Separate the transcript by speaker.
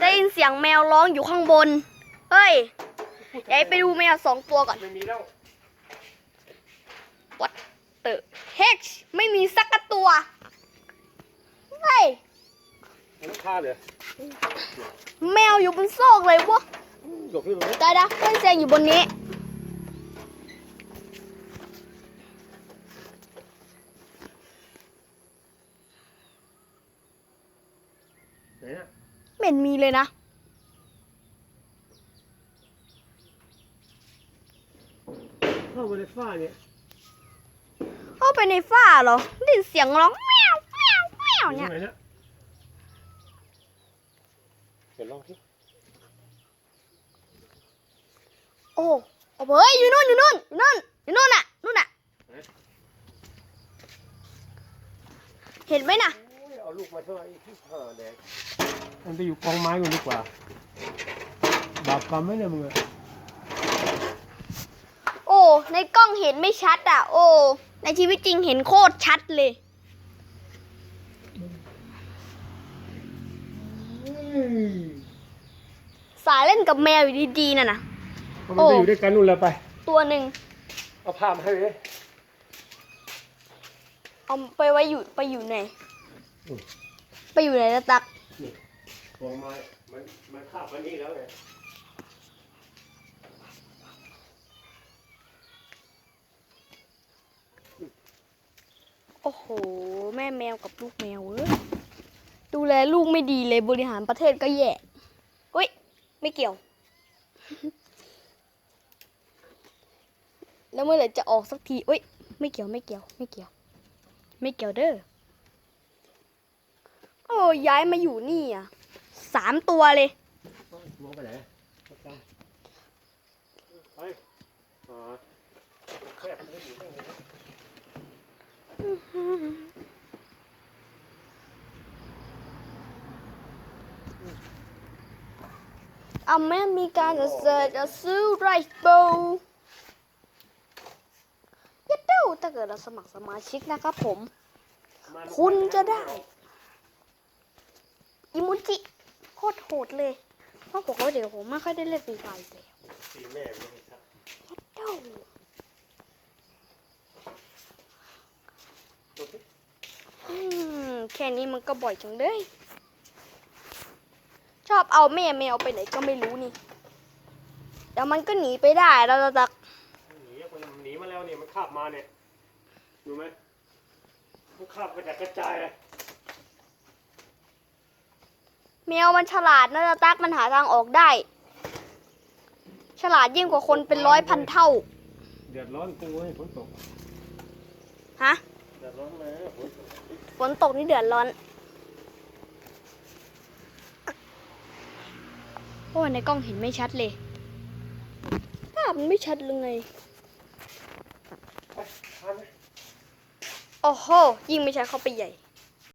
Speaker 1: ได้ยินเสียงแมวร้องอยู่ข้างบน เฮ้ยเดี๋ยวไปดูแมวสองตัวก่อน
Speaker 2: ไม่มีแล้ว
Speaker 1: เตอเฮกไม่มีสักกระตัว เฮ้ย
Speaker 2: มันฆ่าเลย
Speaker 1: แมวอยู่บนซอกเลยวะ
Speaker 2: หลบที่ตรงนี้
Speaker 1: ได้นะเพื่อนเซงอยู่บนนี้
Speaker 2: ไหนน่ะ
Speaker 1: ไม่ เห็นมีเลยนะ
Speaker 2: เข้ามาในฝ้าเนี่ย
Speaker 1: เข้าไปในฝ้าเหรอได้ยินเสียงร้องแมวแมวแมว
Speaker 2: อยู่
Speaker 1: เนี่ย
Speaker 2: ไหนน่ะเดี๋ยวลองที่
Speaker 1: โอ้โอ้เฮ้ยอยู่นู่นอยู่นู่นอยู่นู่นอยู่นู่นน่ะนู่นน่ะ เห็นไหมน่ะ
Speaker 2: โอ้ยเอาลูก มาเท่าไอ้ที่ผ่าแดกมันไปอยู่กองไม้กันดีกว่า บาปกรรมไหมเนี่ยมึงอะ
Speaker 1: โอ้ ในกล้องเห็นไม่ชัดอะ โอ้ ในชีวิตจริงเห็นโคตรชัดเลย สายเล่นกับแมวอยู่ดีๆน่ะนะ
Speaker 2: เอามันไปอยู่ด้วยกันนู่นแล้วไป
Speaker 1: ตัวหนึ่ง
Speaker 2: เอาผ้ามาให้เลย
Speaker 1: เอาไปไว้อยู่ไปอยู่ไหน
Speaker 2: อืม
Speaker 1: ไปอยู่ไหนนะตัก
Speaker 2: กองไม้มันมันคาบมันนี่แล้วไง
Speaker 1: โอ้โห แม่แมวกับลูกแมวเอ้ยดูแลลูกไม่ดีเลยบริหารประเทศก็แย่เฮ้ย ไม่เกี่ยว แล้วเมื่อไหร่จะออกสักทีเอ้ย ไม่เกี่ยวไม่เกี่ยว ไม่เกี่ยว ไม่เกี่ยวเด้อ โอ้ย้ายมาอยู่นี่อะสามตัวเลย
Speaker 2: มองไปไหนไปอ๋อแคบไม่อยู่ข้างใน
Speaker 1: อเมริกาจะเสิร์จะซื้อไรซ์โบว์ยัดเด้าถ้าเกิดเราสมัครสมาชิกนะครับผม คุณจะได้ อิมุจิโคตรโหดเลย เพราะผมว่าเดี๋ยวผมไม่ค่อยได้เล่นฟรีไฟล์แล้ว
Speaker 2: สีแม่ไม่ให้ชัด
Speaker 1: เด้า
Speaker 2: ตัวที่
Speaker 1: อืมแค่นี้มันก็บ่อยจังเลย ชอบเอาแม่แมวไปไหนก็ไม่รู้นี่เดี๋ยวมันก็หนีไปได้เราจะ
Speaker 2: หนีมันหนีมาแล้วเนี่ยมันคาบมาเนี่ย ดูไหมมันคาบกระจัดกระจายเลย
Speaker 1: แมวมันฉลาดนะจะตักมันหาทางออกได้ ฉลาดยิ่งกว่าคนเป็นร้อยพันเท่า
Speaker 2: เดือดร้อนกูให้ฝนตก
Speaker 1: ฮะ
Speaker 2: เดือดร้อนเลยฝนตก
Speaker 1: ฝนตกนี่เดือดร้อนโอ้ในกล้องเห็นไม่ชัดเลยภาพมันไม่ชัดเลยไง
Speaker 2: ไปทานไหม
Speaker 1: โอ้โหยิ่งไม่ชัดเข้าไปใหญ่